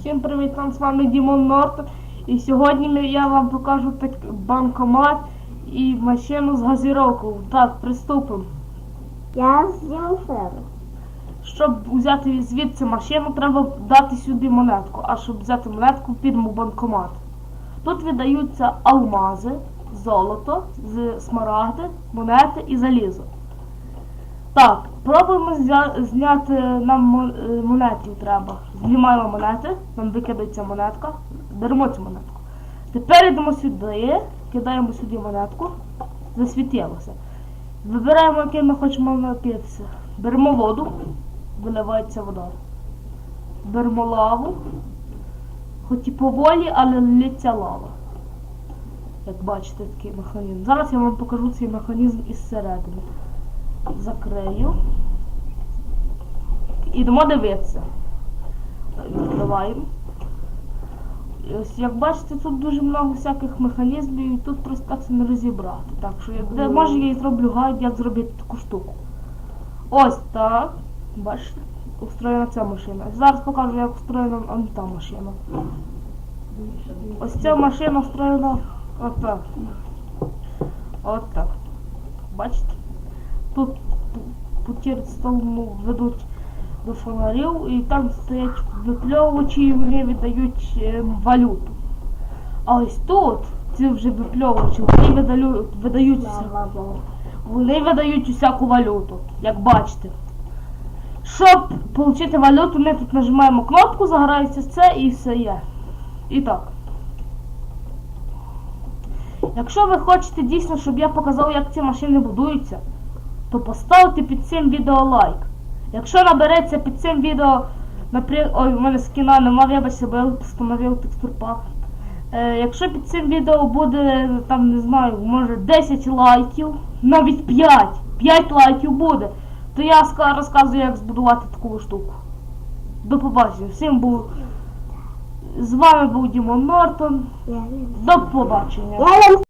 Всім привіт, там з вами Дімон Нортон. І сьогодні я вам покажу так- банкомат і машину з газіровкою. Так, приступимо. Я себе. Щоб взяти звідси машину, треба дати сюди монетку. А щоб взяти монетку, підемо в банкомат. Тут видаються алмази, золото, смарагди, монети і залізо. Так, пробуємо зня- зняти нам е, монетів треба. Знімаємо монети, нам викидається монетка, беремо цю монетку. Тепер йдемо сюди, кидаємо сюди монетку, засвітилося. Вибираємо, який ми хочемо напитися. Беремо воду, виливається вода. Беремо лаву, хоч і поволі, але лється лава. Як бачите, такий механізм. Зараз я вам покажу цей механізм із середини. Закрию. Ідемо дивитися. Відкриваємо. І Ось як бачите, тут дуже багато всяких механізмів і тут просто так це не розібрати. Так що як може я і зроблю гайд, як зробити таку штуку. Ось так. Бачите, устроєна ця машина. Зараз покажу, як устроєна та машина. Ось ця машина устроєна отак. Отак. Бачите? Тут путір столу ведуть до фонарів і там стоять випльовувачі і вони видають е, валюту. А ось тут ці вже випльовувачі, вони видають, Богу. вони видають усяку валюту, як бачите. Щоб отримати валюту, ми тут нажимаємо кнопку, загорається це і все є. І так. Якщо ви хочете дійсно, щоб я показав, як ці машини будуються, то поставте під цим відео лайк. Якщо набереться під цим відео, наприклад, ой, у мене скіна нема, вибачте, бо я встановив текстурпак. Е, якщо під цим відео буде, там, не знаю, може 10 лайків, навіть 5, 5 лайків буде, то я розказую, як збудувати таку штуку. До побачення. Всім був. З вами був Дімон Нортон. До побачення. я